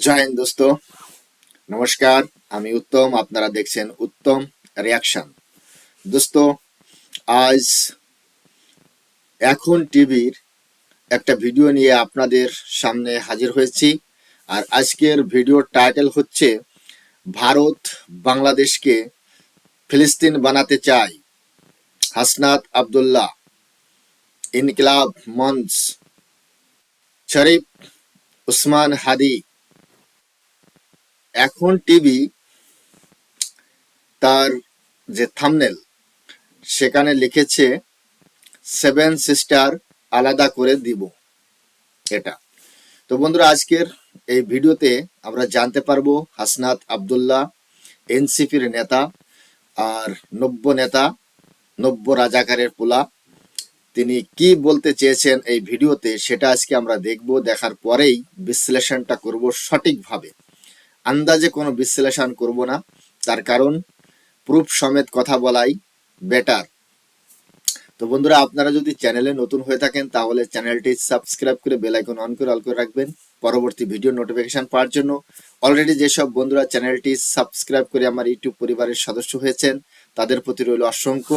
জয় হিন্দ নমস্কার, আমি উত্তম, আপনারা দেখছেন উত্তম রিয়াকশন দোস্ত, আজ এখন টিভির একটা ভিডিও নিয়ে আপনাদের সামনে হাজির হয়েছি। আর আজকের ভিডিওর টাইটেল হচ্ছে, ভারত বাংলাদেশকে ফিলিস্তিন বানাতে চায় হাসনাত আব্দুল্লাহ, ইনকিলাব মঞ্চ, শরীফ উসমান হাদি। এখন টিভি তার যে থামনেল সেখানে লিখেছে সেভেন সিস্টার আলাদা করে দিব। এটা। তো বন্ধুরা, আজকের এই ভিডিওতে আমরা জানতে পারব হাসনাত আব্দুল্লাহ, এনসিপির নেতা আর নব্য নেতা, নব্য রাজাকারের পোলা। তিনি কি বলতে চেয়েছেন এই ভিডিওতে, সেটা আজকে আমরা দেখব, দেখার পরেই বিশ্লেষণটা করব সঠিকভাবে। আন্দাজে কোনো বিশ্লেষণ করব না। তার কারণ প্রুফ সমেত কথা বলাই বেটার তো বন্ধুরা, আপনারা যদি চ্যানেলে নতুন হয়ে থাকেন, তাহলে চ্যানেলটি সাবস্ক্রাইব করে বেল আইকন অন করে অল করে রাখবেন। পরবর্তী ভিডিও নোটিফিকেশন পাওয়ার জন্য। অলরেডি যেসব বন্ধুরা চ্যানেলটি সাবস্ক্রাইব করে আমার ইউটিউব পরিবারের সদস্য হয়েছেন, তাদের প্রতি রইল অসংখ্য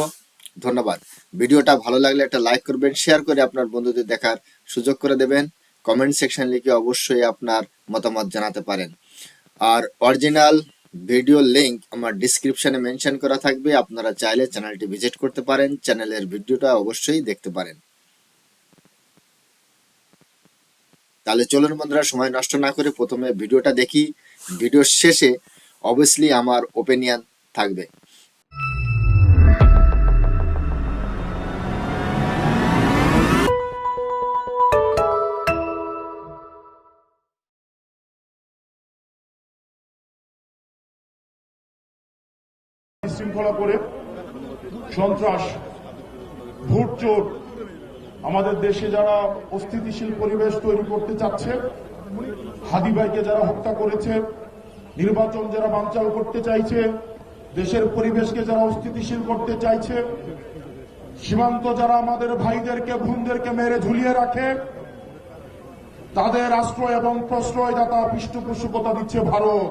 ধন্যবাদ। ভিডিওটা ভালো লাগলে একটা লাইক করবেন শেয়ার করে আপনার বন্ধুদের দেখার সুযোগ করে দেবেন। কমেন্ট সেকশন লিখে অবশ্যই আপনার মতামত জানাতে পারেন। আর অরিজিনাল ভিডিও লিংক আমার ডিসক্রিপশনে মেনশন করা থাকবে। আপনারা চাইলে চ্যানেলটি ভিজিট করতে পারেন। চ্যানেলের ভিডিওটা অবশ্যই দেখতে পারেন। তাহলে চলুন বন্ধুরা, সময় নষ্ট না করে প্রথমে ভিডিওটা দেখি। ভিডিওর শেষে অবভিয়াসলি আমার ওপিনিয়ন থাকবে। শৃঙ্খলা করে সন্ত্রাস ভোট চোর আমাদের দেশে যারা অস্থিতিশীল পরিবেশ তৈরি করতে চাচ্ছে, হাদি ভাইকে যারা হত্যা করেছে, নির্বাচন যারা বানচাল করতে চাইছে, দেশের পরিবেশকে যারা অস্থিতিশীল করতে চাইছে, সীমান্ত যারা আমাদের ভাইদেরকে, বোনদেরকে মেরে ঝুলিয়ে রাখে, তাদের আশ্রয় এবং প্রশ্রয়দাতা পৃষ্ঠপোষকতা দিচ্ছে ভারত।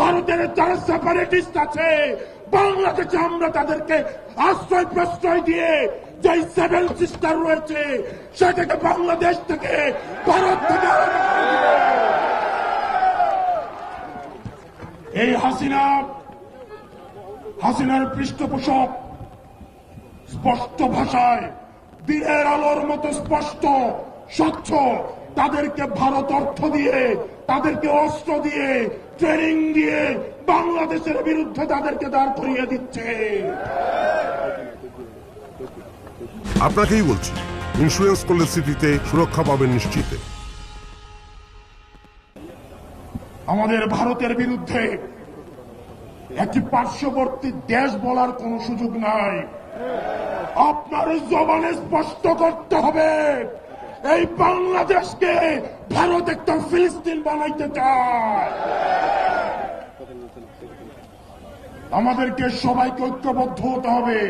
ভারতের যারা সেপারেটিস্ট আছে, বাংলাদেশে আমরা তাদেরকে আশ্রয় প্রশ্রয় দিয়ে যে সেভেন সিস্টার রয়েছে, সেটাকে বাংলাদেশ থেকে ভারত থেকে। এই হাসিনা, হাসিনার পৃষ্ঠপোষক স্পষ্ট ভাষায় দিনের আলোর মতো স্পষ্ট, স্বচ্ছ, তাদেরকে ভারত অর্থ দিয়ে তাদেরকে অস্ত্র দিয়ে ট্রেনিং দিয়ে বাংলাদেশের বিরুদ্ধে তাদেরকে দাঁড় করিয়ে দিচ্ছে। আপনাকেই বলছি ইন্স্যুরেন্স করলে সিটিতে সুরক্ষা পাবেন নিশ্চিতে। আমাদের ভারতের বিরুদ্ধে একটি পার্শ্ববর্তী দেশ বলার কোন সুযোগ নাই। আপনার জবানে স্পষ্ট করতে হবে। এই বাংলাদেশকে ভারত একটা ফিলিস্তিন বানাইতে চায়। আমাদেরকে সবাইকে ঐক্যবদ্ধ হতে হবে।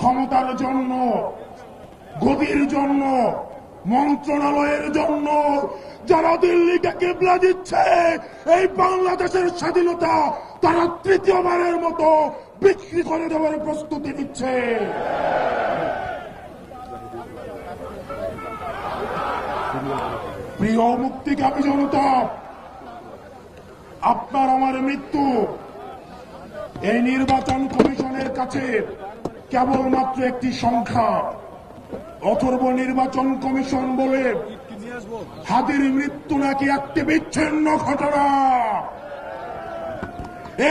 ক্ষমতার জন্য গদির জন্য, মন্ত্রণালয়ের জন্য, যারা দিল্লিকে কেবলা দিচ্ছে, এই বাংলাদেশের স্বাধীনতা তারা তৃতীয়বারের মতো বিক্রি করে দেওয়ার প্রস্তুতি নিচ্ছে। প্রিয় মুক্তিকামী জনতা, আপনার আমার মৃত্যু এই নির্বাচন কমিশনের কাছে কেবলমাত্র একটি সংখ্যা। অথর্ব নির্বাচন কমিশন বলে হাদির মৃত্যু নাকি একটি বিচ্ছিন্ন ঘটনা।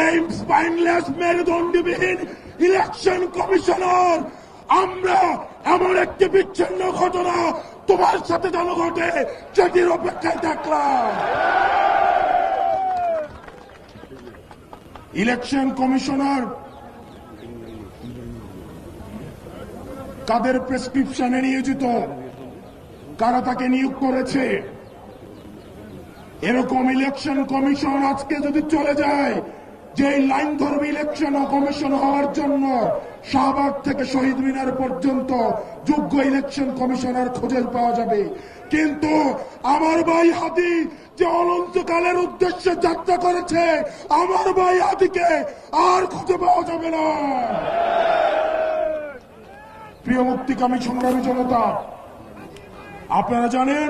এই স্পাইনলেস মেরুদণ্ডবিহীন ইলেকশন কমিশনার, আমরা এমন একটি বিচ্ছিন্ন ঘটনা তোমার সাথে জনগণে চাকরির অপেক্ষায় থাকলাম। ইলেকশন কমিশনার, কাদের প্রেসক্রিপশনে নিয়োজিত, কারা তাকে নিয়োগ করেছে? এরকম ইলেকশন কমিশন আজকে যদি চলে যায় যে লাইন ধর্মী ইলেকশন কমিশন হওয়ার জন্য, শাহবাগ থেকে শহীদ মিনার পর্যন্ত যোগ্য ইলেকশন কমিশনার খুঁজে পাওয়া যাবে। কিন্তু আমার ভাই হাতি যে অনন্তকালের উদ্দেশ্যে যাত্রা করেছে, আমার ভাই হাতিকে আর খুঁজে পাওয়া যাবে না। প্রিয় মুক্তিকামী সংগ্রামী জনতা, আপনারা জানেন,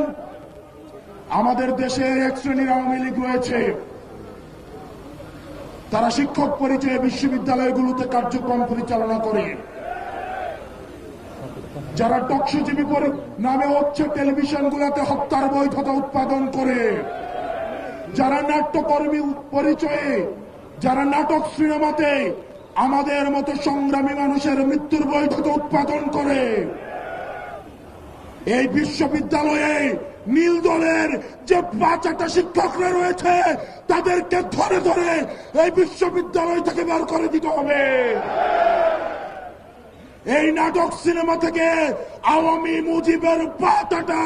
আমাদের দেশে এক শ্রেণির আওয়ামী লীগ রয়েছে তারা শিক্ষক পরিচয়ে বিশ্ববিদ্যালয়গুলোতে কার্যক্রম পরিচালনা করে। যারা টকসজীবী নামে হচ্ছে টেলিভিশনগুলোতে হত্যার বৈধতা উৎপাদন করে। যারা নাট্যকর্মী পরিচয়ে, যারা নাটক সিনেমাতে আমাদের মতো সংগ্রামী মানুষের মৃত্যুর বৈধতা উৎপাদন করে। এই বিশ্ববিদ্যালয়ে নীল দলের যে পাঁচাটা শিক্ষকরা রয়েছে, তাদেরকে ধরে ধরে এই বিশ্ববিদ্যালয় থেকে বের করে দিতে হবে। এই নাটক সিনেমা থেকে আওয়ামী মুজিবের পাতাটা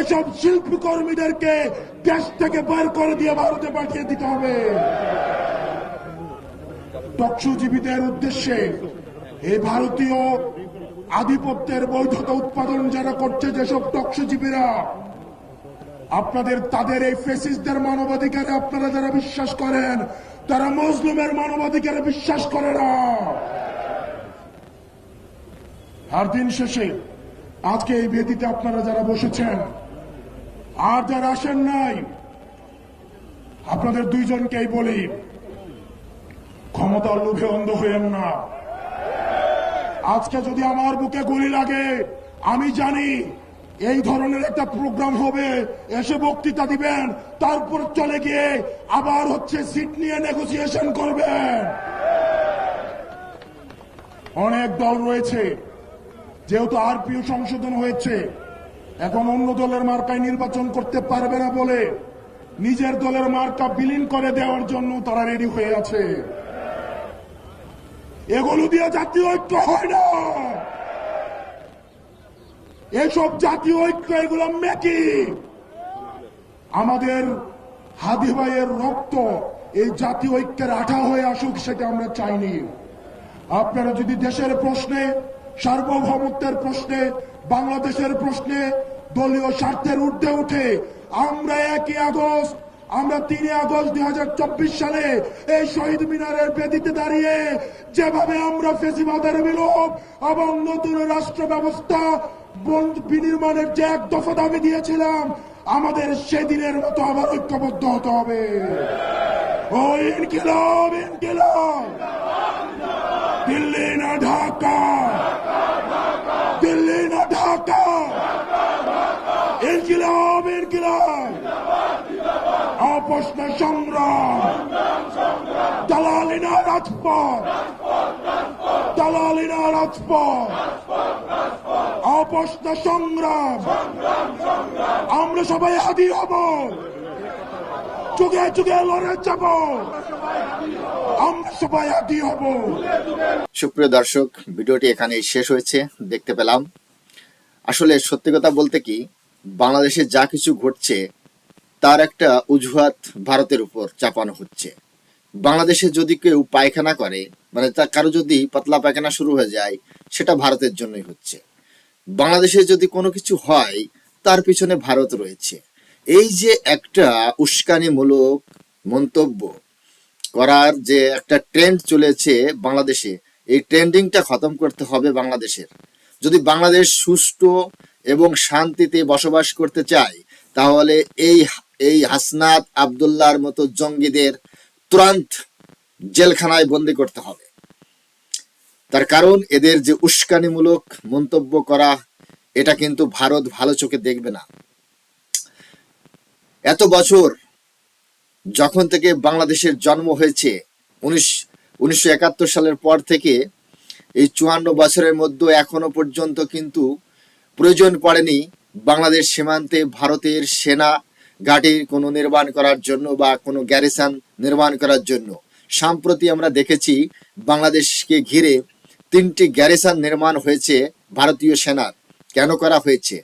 এসব শিল্পী কর্মীদেরকে দেশ থেকে বের করে দিয়ে ভারতে পাঠিয়ে দিতে হবে। টকসুজীবীদের উদ্দেশ্যে এই ভারতীয় আধিপত্যের বৈধতা উৎপাদন যারা করছে, যেসব টকসুজীবীরা আপনাদের, তাদের এই ফেসিসদের মানবাধিকারে আপনারা যারা বিশ্বাস করেন, তারা মুসলিমের মানবাধিকারে বিশ্বাস করে না। আর দিন শেষে, আজকে এই বেদিতে আপনারা যারা বসেছেন, আর যারা আসেন নাই, আপনাদের দুইজনকেই বলি, ক্ষমতার লোভে অন্ধ হইয়েন না। আজকে যদি আমার বুকে গুলি লাগে, আমি জানি এই ধরনের একটা প্রোগ্রাম হবে, এসে বক্তৃতা দিবেন, তারপর চলে গিয়ে আবার হচ্ছে সিট নিয়ে নেগোসিয়েশন করবেন। অনেক দল রয়েছে, যেহেতু আরপিও সংশোধন হয়েছে, এখন অন্য দলের মার্কায় নির্বাচন করতে পারবে না বলে নিজের দলের মার্কা বিলীন করে দেওয়ার জন্য তারা রেডি হয়ে আছে। এগুলো দিয়ে জাতীয় ঐক্য হয় না। এসব জাতীয় ঐক্য এগুলো মেকি। আমাদের হাদি ভাইয়ের রক্ত এই জাতীয় ঐক্যের আঠা হয়ে আসুক সেটা আমরা চাইনি। আপনারা যদি দেশের প্রশ্নে, সার্বভৌমত্বের প্রশ্নে, বাংলাদেশের প্রশ্নে দলীয় স্বার্থের ঊর্ধ্বে উঠে আমরা একই আগস্ট আমরা তিনই আগস্ট দুই হাজার চব্বিশ সালে এই শহীদ মিনারের বেদিতে দাঁড়িয়ে যেভাবে আমরা ফেসিবাদের বিলোপ এবং নতুন রাষ্ট্র ব্যবস্থা বন- বিনির্মাণের যে এক দফা দাবি দিয়েছিলাম, আমাদের সেদিনের মতো আবার ঐক্যবদ্ধ হতে হবে। ও ইনকিলাব ইনকিলাব। দিল্লি না ঢাকা। দিল্লি না ঢাকা। ইনকিলাব ইনকিলাব। অপস্ন সংগ্রাম দালালি না রাজপথ। দালালি না রাজপথ। সংগ্রাম। আমরা সবাই হব। লড়ে যাব। আমরা সবাই হব। সুপ্রিয় দর্শক, ভিডিওটি এখানে শেষ হয়েছে। দেখতে পেলাম। আসলে সত্যি কথা বলতে কি, বাংলাদেশে যা কিছু ঘটছে, তার একটা অজুহাত ভারতের উপর চাপানো হচ্ছে। বাংলাদেশে যদি কেউ পায়খানা করে মানে তা কারও যদি পাতলা পায়খানা শুরু হয়ে যায়, সেটা ভারতের জন্যই হচ্ছে। বাংলাদেশে যদি কোনো কিছু হয়, তার পিছনে ভারত রয়েছে। এই যে একটা উস্কানিমূলক মন্তব্য করার যে একটা ট্রেন্ড চলেছে বাংলাদেশে, এই ট্রেন্ডিংটা খতম করতে হবে বাংলাদেশের। যদি বাংলাদেশ সুষ্ঠু এবং শান্তিতে বসবাস করতে চায়, তাহলে এই এই হাসনাত আবদুল্লাহর মতো জঙ্গিদের তুরান্ত জেলখানায় বন্দি করতে হবে। তার কারণ এদের যে উস্কানিমূলক মন্তব্য করা, এটা কিন্তু ভারত ভালো চোখে দেখবে না। এত বছর যখন থেকে বাংলাদেশের জন্ম হয়েছে, উনিশ, উনিশশো একাত্তর সালের পর থেকে এই চুয়ান্ন বছরের মধ্যে এখনও পর্যন্ত কিন্তু প্রয়োজন পড়েনি বাংলাদেশ সীমান্তে ভারতের সেনা ঘাঁটি কোনো নির্মাণ করার জন্য বা কোনো গ্যারিসন নির্মাণ করার জন্য। সম্প্রতি আমরা দেখেছি বাংলাদেশকে ঘিরে তিনটি গ্যারিসন নির্মাণ হয়েছে ভারতীয় সেনার। কেন করা হয়েছে?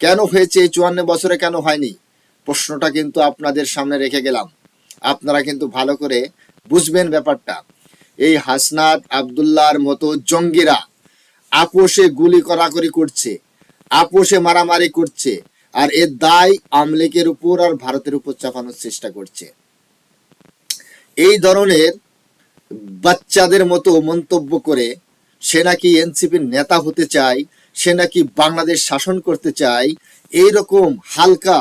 কেন হয়েছে এই চুয়ান্ন বছরে কেন হয়নি? প্রশ্নটা কিন্তু আপনাদের সামনে রেখে গেলাম। আপনারা কিন্তু ভালো করে বুঝবেন ব্যাপারটা। এই হাসনাত আবদুল্লাহর মতো জঙ্গিরা আপোষে গুলি করাকরি করছে, আপোষে মারামারি করছে, আর এর দায় আমলিকের উপর আর ভারতের উপর চাপানোর চেষ্টা করছে। এই ধরনের বাচ্চাদের মতো মন্তব্য করে সে নাকি এনসিপির নেতা হতে চায়, সে নাকি বাংলাদেশ শাসন করতে চায় এই রকম হালকা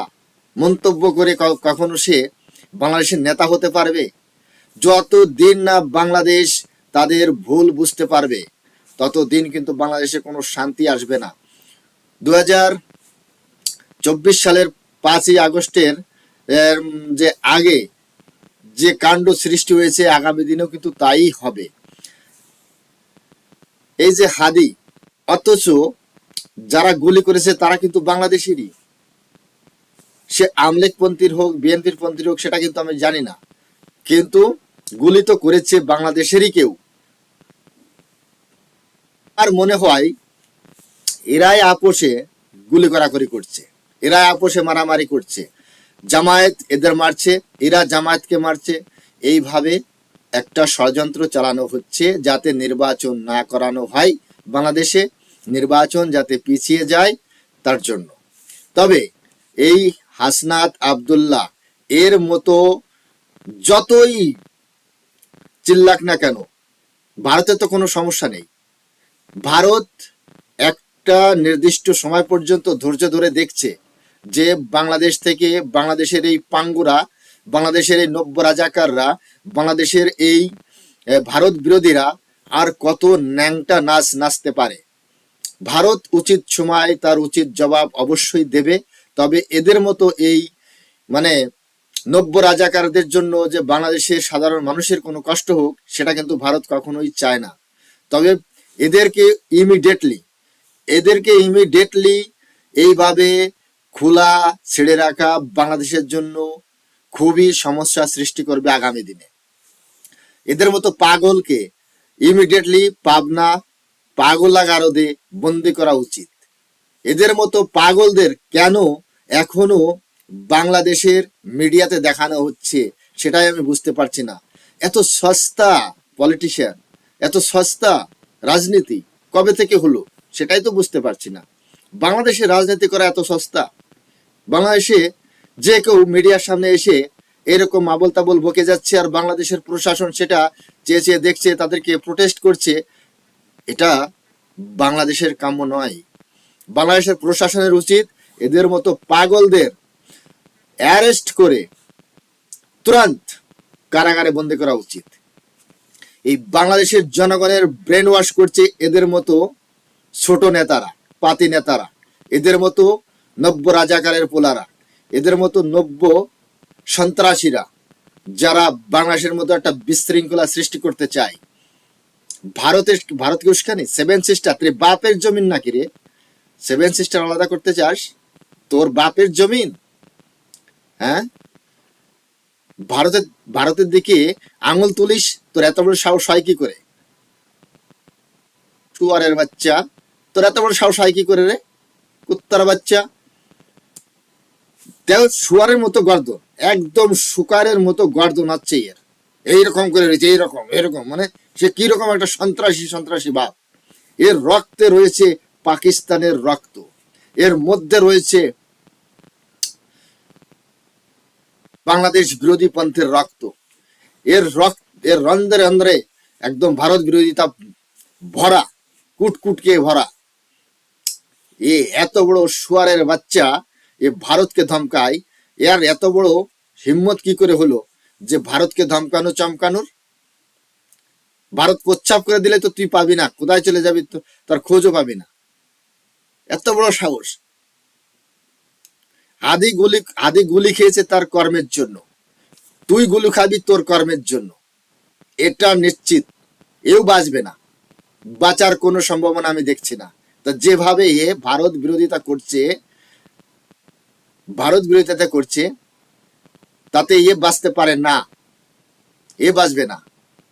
মন্তব্য করে কখনো সে বাংলাদেশের নেতা হতে পারবে? যত দিন না বাংলাদেশ তাদের ভুল বুঝতে পারবে, ততদিন কিন্তু বাংলাদেশে কোনো শান্তি আসবে না। দু চব্বিশ সালের পাঁচই আগস্টের যে আগে যে কাণ্ড সৃষ্টি হয়েছে, আগামী দিনেও কিন্তু তাই হবে। এই যে হাদি, অথচ যারা গুলি করেছে তারা কিন্তু বাংলাদেশেরই। সে আমলেক পন্থীর হোক, বিএনপির পন্থীর হোক, সেটা কিন্তু আমি জানি না। কিন্তু গুলি তো করেছে বাংলাদেশেরই কেউ। আর মনে হয় এরাই আপোষে গুলি করাকরি করছে। এরাই আপোষে মারামারি করছে। জামায়াত এদের মারছে, এরা জামায়াতকে মারছে। এইভাবে একটা ষড়যন্ত্র চালানো হচ্ছে যাতে নির্বাচন না করানো হয় বাংলাদেশে, নির্বাচন যাতে পিছিয়ে যায় তার জন্য। তবে এই হাসনাত আবদুল্লাহ এর মতো যতই চিল্লাক না কেন, ভারতে তো কোনো সমস্যা নেই। ভারত একটা নির্দিষ্ট সময় পর্যন্ত ধৈর্য ধরে দেখছে যে বাংলাদেশ থেকে বাংলাদেশের এই পাঙ্গুরা বাংলাদেশের এই নব্য রাজাকাররা, বাংলাদেশের এই ভারত বিরোধীরা আর কত ন্যাংটা নাচ নাচতে পারে। ভারত উচিত সময় তার উচিত জবাব অবশ্যই দেবে, তবে এদের মতো এই মানে নব্য রাজাকারদের জন্য যে বাংলাদেশের সাধারণ মানুষের কোনো কষ্ট হোক, সেটা কিন্তু ভারত কখনোই চায় না। তবে এদেরকে ইমিডিয়েটলি এদেরকে ইমিডিয়েটলি এইভাবে খোলা, ছেড়ে রাখা বাংলাদেশের জন্য খুবই সমস্যা সৃষ্টি করবে আগামী দিনে। এদের মতো পাগলকে ইমিডিয়েটলি পাবনা পাগলাগারদে বন্দি করা উচিত। এদের মতো পাগলদের কেন এখনও বাংলাদেশের মিডিয়াতে দেখানো হচ্ছে সেটাই আমি বুঝতে পারছি না। এত সস্তা পলিটিশিয়ান এত সস্তা রাজনীতি কবে থেকে হলো সেটাই তো বুঝতে পারছি না। বাংলাদেশে রাজনীতি করা এত সস্তা। বাংলাদেশে যে কেউ মিডিয়ার সামনে এসে এরকম আবল তাবল বকে যাচ্ছে আর বাংলাদেশের প্রশাসন সেটা চেয়ে চেয়ে দেখছে, তাদেরকে প্রোটেস্ট করছে, এটা বাংলাদেশের কাম্য নয়। বাংলাদেশের প্রশাসনের উচিত এদের মতো পাগলদের অ্যারেস্ট করে তুরন্ত কারাগারে বন্দি করা উচিত। এই বাংলাদেশের জনগণের ব্রেন ওয়াশ করছে এদের মতো ছোট নেতারা, পাতি নেতারা, এদের মতো নব্য রাজাকারের পোলারা। এদের মতো নব্য সন্ত্রাসীরা যারা বাংলাদেশের মতো একটা বিশৃঙ্খলা সৃষ্টি করতে চায়। ভারতের, ভারতকে উস্কানি সেভেন সিস্টার তোর বাপের জমিন নাকি রে? সেভেন সিস্টার আলাদা করতে চাস? তোর বাপের জমিন? হ্যাঁ? ভারতের ভারতের দিকে আঙুল তুলিস, তোর এত বড় সাহস হয় কি করে? টুয়ারের বাচ্চা, তোর এত বড় সাহস হয় কি করে রে? কুত্তার বাচ্চা দেখ শুয়ারের মতো গর্দন একদম শুকারের মতো গর্দন হচ্ছে এর। এইরকম করে রয়েছে, এইরকম এরকম মানে সে কীরকম একটা সন্ত্রাসী সন্ত্রাসী ভাব এর রক্তে রয়েছে পাকিস্তানের রক্ত। এর মধ্যে রয়েছে বাংলাদেশ বিরোধী পন্থের রক্ত। এর রক্ত, এর রন্ধ্রে রন্ধ্রে একদম ভারত বিরোধিতা ভরা, কুটকুটকে ভরা। এ এত বড় শুয়ারের বাচ্চা এ ভারতকে ধমকায় এর এত বড় হিম্মত কি করে হলো যে ভারতকে ধমকানো চমকানোর? ভারত প্রচ্ছাপ করে দিলে তো তুই পাবি না, কোথায় চলে যাবি তো? তার খোঁজও পাবি না। এত বড় সাহস। আদি গুলি আদি গুলি খেয়েছে তার কর্মের জন্য। তুই গুলি খাবি তোর কর্মের জন্য। এটা নিশ্চিত। এও বাঁচবে না। বাঁচার কোনো সম্ভাবনা আমি দেখছি না। তা যেভাবে এ ভারত বিরোধিতা করছে ভারত বিরোধিতা করছে, তাতে এ বাঁচতে পারে না। এ বাঁচবে না।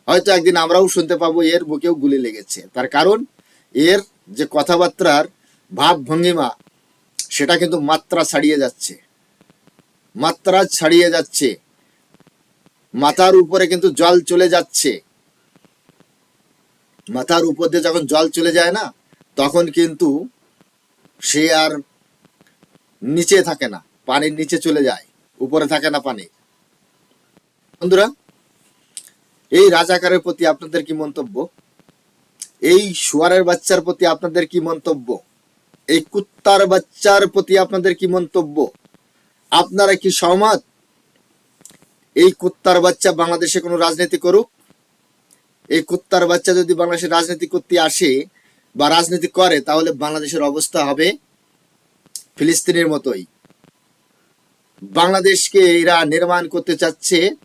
হয়তো একদিন আমরাও শুনতে পাবো, এর বুকেও গুলি লেগেছে। তার কারণ, এর যে কথাবার্তার ভাব ভঙ্গিমা, সেটা কিন্তু মাত্রা ছাড়িয়ে যাচ্ছে। মাত্রা ছাড়িয়ে যাচ্ছে। মাথার উপরে কিন্তু জল চলে যাচ্ছে। মাথার উপর দিয়ে যখন জল চলে যায় না, তখন কিন্তু সে আর নিচে থাকে না। পানির নিচে চলে যায়, উপরে থাকে না পানি। বন্ধুরা, এই রাজাকারের প্রতি আপনাদের কি মন্তব্য? এই শুয়ারের বাচ্চার প্রতি আপনাদের কি মন্তব্য? এই কুত্তার বাচ্চার প্রতি আপনাদের কি মন্তব্য? আপনারা কি সহমত? এই কুত্তার বাচ্চা বাংলাদেশে কোনো রাজনীতি করুক? এই কুত্তার বাচ্চা যদি বাংলাদেশে রাজনীতি করতে আসে বা রাজনীতি করে, তাহলে বাংলাদেশের অবস্থা হবে ফিলিস্তিনের মতোই। বাংলাদেশকে এরা নির্মাণ করতে চাচ্ছে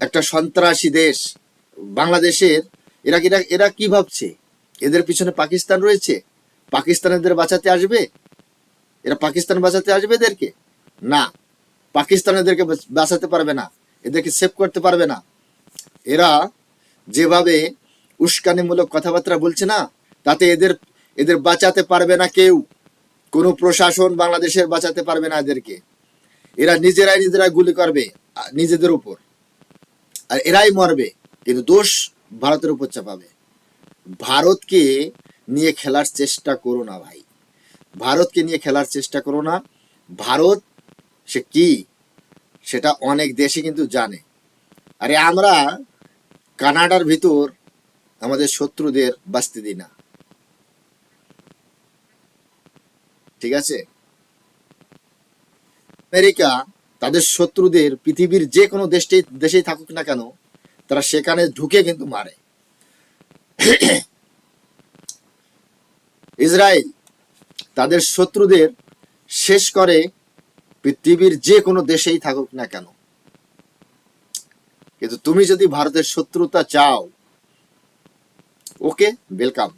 একটা সন্ত্রাসী দেশ। বাংলাদেশের, এরা এরা এরা কি ভাবছে? এদের পিছনে পাকিস্তান রয়েছে? পাকিস্তান এদের বাঁচাতে আসবে? এরা পাকিস্তান বাঁচাতে আসবে এদেরকে? না। পাকিস্তান এদেরকে বাঁচাতে পারবে না। এদেরকে সেভ করতে পারবে না। এরা যেভাবে উস্কানিমূলক কথাবার্তা বলছে না, তাতে এদের এদের বাঁচাতে পারবে না কেউ। কোনো প্রশাসন বাংলাদেশের বাঁচাতে পারবে না এদেরকে। এরা নিজেরাই নিজেরা গুলি করবে নিজেদের উপর। আর এরাই মরবে, কিন্তু দোষ ভারতের উপর চাপাবে। ভারতকে নিয়ে খেলার চেষ্টা করো না ভাই। ভারতকে নিয়ে খেলার চেষ্টা করো না। ভারত, সে কি? সেটা অনেক দেশে কিন্তু জানে। আরে আমরা কানাডার ভিতর আমাদের শত্রুদের বাঁচতে দিই না। ঠিক আছে? আমেরিকা তাদের শত্রুদের পৃথিবীর যে কোনো দেশটাই দেশেই থাকুক না কেন, তারা সেখানে ঢুকে কিন্তু মারে। ইসরায়েল তাদের শত্রুদের শেষ করে পৃথিবীর যে কোনো দেশেই থাকুক না কেন। কিন্তু তুমি যদি ভারতের শত্রুতা চাও, ওকে ওয়েলকাম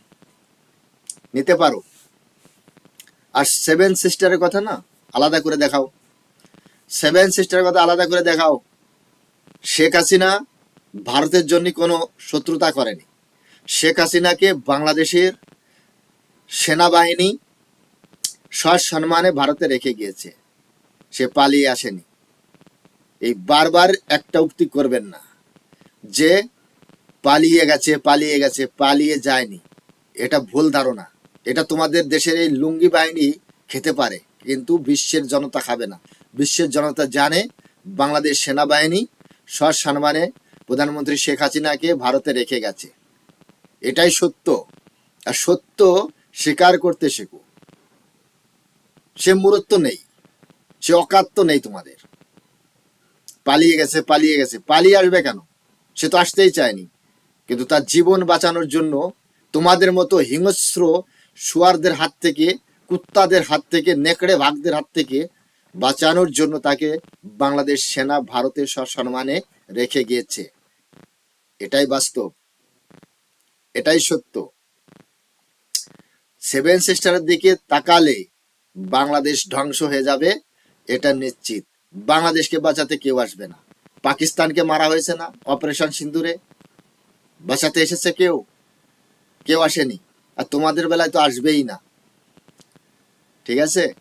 নিতে পারো। আর সেভেন সিস্টারের কথা না, আলাদা করে দেখাও। সেভেন সিস্টারের কথা আলাদা করে দেখাও। শেখ হাসিনা ভারতের জন্য কোনো শত্রুতা করেনি। শেখ হাসিনাকে বাংলাদেশের সেনাবাহিনী সসম্মানে ভারতে রেখে গিয়েছে। সে পালিয়ে আসেনি। এই বারবার একটা উক্তি করবেন না। যে পালিয়ে গেছে পালিয়ে গেছে, পালিয়ে যায়নি। এটা ভুল ধারণা। এটা তোমাদের দেশের এই লুঙ্গি বাহিনী খেতে পারে, কিন্তু বিশ্বের জনতা খাবে না। বিশ্বের জনতা জানে বাংলাদেশ সেনাবাহিনী সসম্মানে প্রধানমন্ত্রী শেখ হাসিনাকে ভারতে রেখে গেছে। এটাই সত্য। আর সত্য স্বীকার করতে শেখো। সে মূরত্ব নেই। সে অকাত্য নেই তোমাদের। পালিয়ে গেছে পালিয়ে গেছে। পালিয়ে আসবে কেন? সে তো আসতেই চায়নি। কিন্তু তার জীবন বাঁচানোর জন্য তোমাদের মতো হিংস্র শুয়ারদের হাত থেকে, কুত্তাদের হাত থেকে, নেকড়ে ভাগদের হাত থেকে বাঁচানোর জন্য তাকে বাংলাদেশ সেনা ভারতের সসম্মানে রেখে গিয়েছে। এটাই বাস্তব। এটাই সত্য। সেভেন সিস্টারের দিকে তাকালে বাংলাদেশ ধ্বংস হয়ে যাবে, এটা নিশ্চিত। বাংলাদেশকে বাঁচাতে কেউ আসবে না। পাকিস্তানকে মারা হয়েছে না অপারেশন সিন্দুরে। বাঁচাতে এসেছে কেউ? কেউ আসেনি। আর তোমাদের বেলায় তো আসবেই না। ঠিক আছে?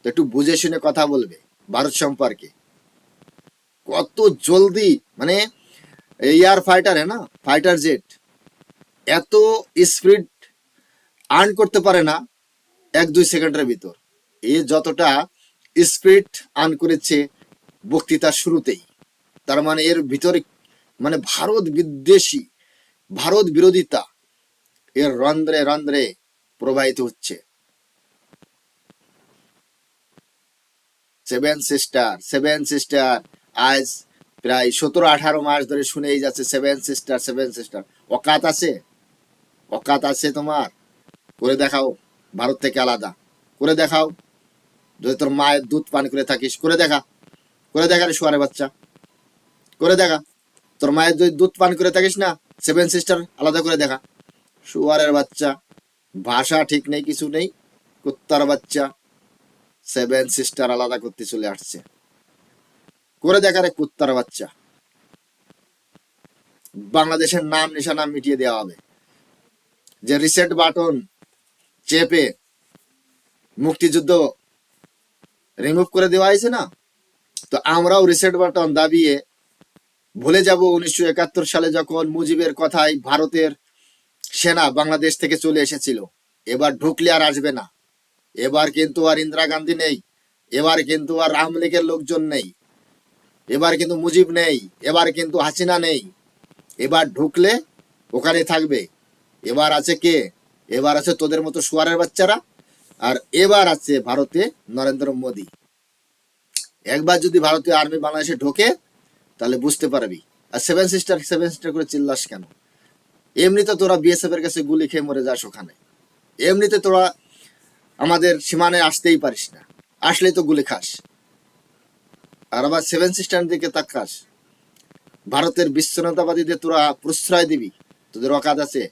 তো একটু বুঝে শুনে কথা বলবে ভারত সম্পর্কে। কত জলদি মানে এয়ার ফাইটার হ্যাঁ না ফাইটার জেট এত স্পিড আর্ন করতে পারে না এক দুই সেকেন্ডের ভিতর। এ যতটা স্পিড আর্ন করেছে বক্তৃতার শুরুতেই, তার মানে এর ভিতরে মানে ভারত বিদ্বেষী, ভারত বিরোধিতা, এর রন্ধ্রে রন্ধ্রে প্রবাহিত হচ্ছে। সেভেন সিস্টার সেভেন সিস্টার আজ প্রায় সতেরো, আঠারো মাস ধরে শুনেই যাচ্ছে সেভেন সিস্টার সেভেন সিস্টার অকাত আছে? অকাত আছে তোমার? করে দেখাও, ভারত থেকে আলাদা। করে দেখাও, যদি তোর মায়ের দুধ পান করে থাকিস, করে দেখা। করে দেখা রে শুয়ারে বাচ্চা। করে দেখা। তোর মায়ের যদি দুধ পান করে থাকিস না সেভেন সিস্টার আলাদা করে দেখা। শুয়ারের বাচ্চা, ভাষা ঠিক নেই, কিছু নেই, কুত্তার বাচ্চা। সেভেন সিস্টার আলাদা করতে চলে আসছে। করে দেখা রে কুত্তার বাচ্চা। বাংলাদেশের নাম নিশানা মিটিয়ে দেওয়া হবে। যে রিসেট বাটন চেপে মুক্তিযুদ্ধ রিমুভ করে দেওয়া হয়েছে না? তো আমরাও রিসেট বাটন দাবিয়ে ভুলে যাব উনিশশো একাত্তর সালে যখন মুজিবের কথায় ভারতের সেনা বাংলাদেশ থেকে চলে এসেছিল। এবার ঢুকলে আর আসবে না। এবার কিন্তু আর ইন্দিরা গান্ধী নেই, এবার কিন্তু আর আওয়ামী লীগের লোকজন নেই, এবার কিন্তু মুজিব নেই, এবার কিন্তু হাসিনা নেই, এবার ঢুকলে ওখানে থাকবে, এবার আছে কে? এবার আছে তোদের মতো সুয়ারের বাচ্চারা, আর এবার আছে ভারতে নরেন্দ্র মোদী। একবার যদি ভারতীয় আর্মি বাংলাদেশে ঢোকে, তাহলে বুঝতে পারবি। আর সেভেন সিস্টার সেভেন সিস্টার করে চিল্লাস কেন? এমনিতে তোরা বিএসএফ এর কাছে গুলি খেয়ে মরে যাস ওখানে। এমনিতে তোরা আমাদের সীমানে আসতেই পারিস না। আসলেই তো গুলি খাস। আর আবার সেভেন সিস্টার দিকে তাকাস। ভারতের বিচ্ছিন্নতাবাদীদের তোরা প্রশ্রয় দিবি। তোদের অকাদ আছে।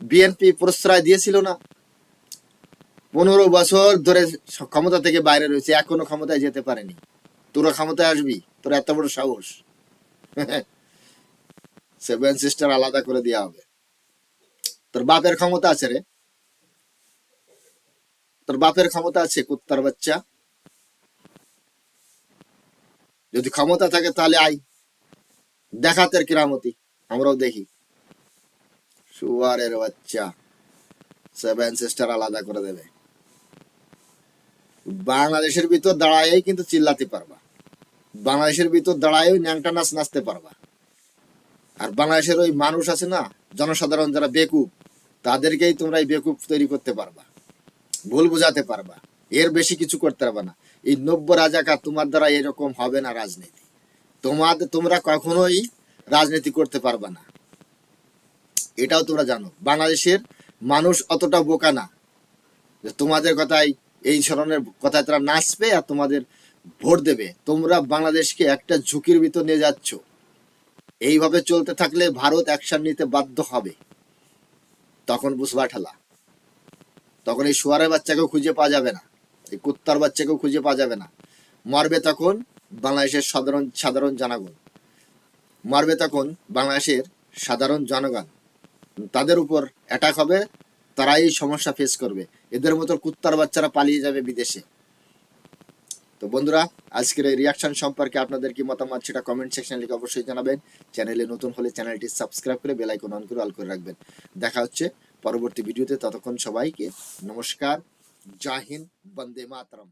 বিএনপি প্রশ্রয় দিয়েছিল না। পনেরো বছর ধরে ক্ষমতা থেকে বাইরে রয়েছে, এখনও ক্ষমতায় যেতে পারেনি। তোরা ক্ষমতায় আসবি, তোর এত বড় সাহস। সেভেন সিস্টার আলাদা করে দেওয়া হবে। তোর বাপের ক্ষমতা আছে রে। তোর বাপের ক্ষমতা আছে, কুত্তার বাচ্চা। যদি ক্ষমতা থাকে তাহলে আই দেখাতের কিরামতি, আমরাও দেখি। সুয়ারের বাচ্চা সেভেন সিস্টার আলাদা করে দেবে। বাংলাদেশের ভিতর দাঁড়ায় কিন্তু চিল্লাতে পারবা। বাংলাদেশের ভিতর দাঁড়ায় ন্যাংটা নাচ নাচতে পারবা। আর বাংলাদেশের ওই মানুষ আছে না, জনসাধারণ যারা বেকুব, তাদেরকেই তোমরা এই বেকুব তৈরি করতে পারবা। ভুল বুঝাতে পারবা। এর বেশি কিছু করতে পারবা না। এই নব্য রাজাকার তোমার দ্বারা এরকম হবে না রাজনীতি। তোমাদের তোমরা কখনোই রাজনীতি করতে পারবা না। এটাও তোমরা জানো। বাংলাদেশের মানুষ অতটা বোকা না। যে তোমাদের কথাই এই ধরনের কথায় তারা নাচবে আর তোমাদের ভোট দেবে। তোমরা বাংলাদেশকে একটা ঝুঁকির ভিতর নিয়ে যাচ্ছ। এইভাবে চলতে থাকলে ভারত অ্যাকশন নিতে বাধ্য হবে। তখন বুঝবা ঠেলা। তখন এই শুয়ারের বাচ্চাকেও খুঁজে পাওয়া যাবে না। এই কুত্তার বাচ্চাকেও খুঁজে পাওয়া যাবে না। মরবে তখন বাংলাদেশের সাধারণ সাধারণ জনগণ। মরবে তখন বাংলাদেশের সাধারণ জনগণ। তাদের উপর অ্যাটাক হবে, তারাই এই সমস্যা ফেস করবে। এদের মতো কুত্তার বাচ্চারা পালিয়ে যাবে বিদেশে। তো বন্ধুরা, আজকের এই রিয়াকশন সম্পর্কে আপনাদের কি মতামত সেটা কমেন্ট সেকশনে লিখে অবশ্যই জানাবেন। চ্যানেলে নতুন হলে চ্যানেলটি সাবস্ক্রাইব করে বেল আইকন অন করে অল করে রাখবেন। দেখা হচ্ছে পরবর্তী ভিডিওতে ততক্ষণ সবাইকে নমস্কার। জয় হিন্দ বন্দে মাতরম।